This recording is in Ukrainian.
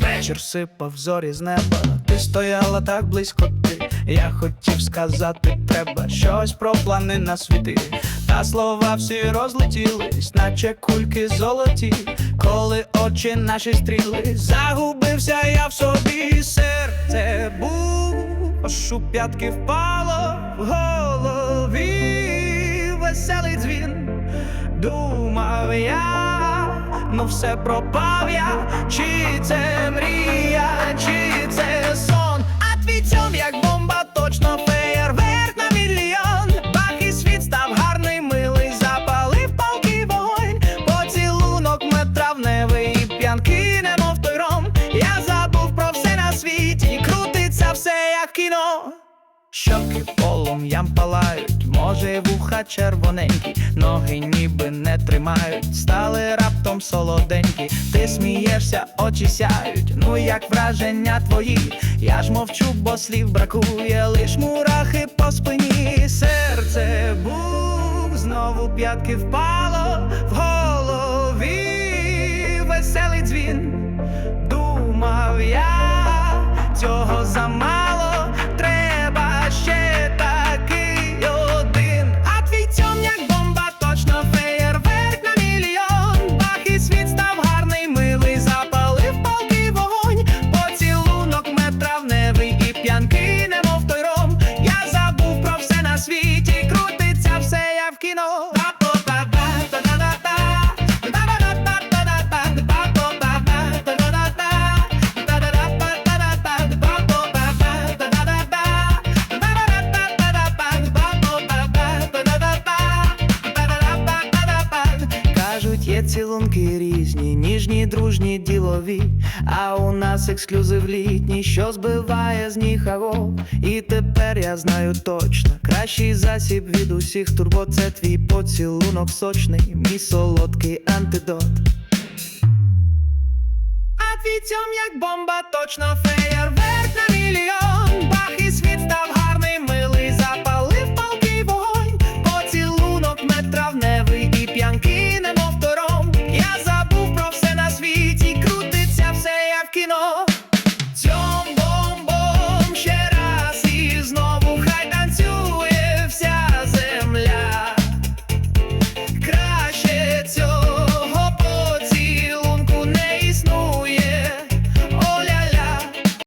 Вечір сипав зорі з неба, ти стояла так близько ти. Я хотів сказати, треба щось про плани на світи. Та слова всі розлетілись, наче кульки золоті. Коли очі наші стріли, загубився я в собі, серце був, аж у п'ятки впало голові веселий дзвін. Думав я, ну все пропав я, чи полум'ям палають, може вуха червоненькі, ноги ніби не тримають, стали раптом солоденькі. Ти смієшся, очі сяють, ну як враження твої. Я ж мовчу, бо слів бракує, лиш мурахи по спині. Серце був, знову п'ятки впало в голові, веселий дзвін. Думав я, цього замало, різні, ніжні, дружні, ділові. А у нас ексклюзив літній, що збиває з ніг агов. І тепер я знаю точно, кращий засіб від усіх турбот це твій поцілунок сочний, мій солодкий антидот. А твій цьом як бомба, точно феєрверк на мільйон. love.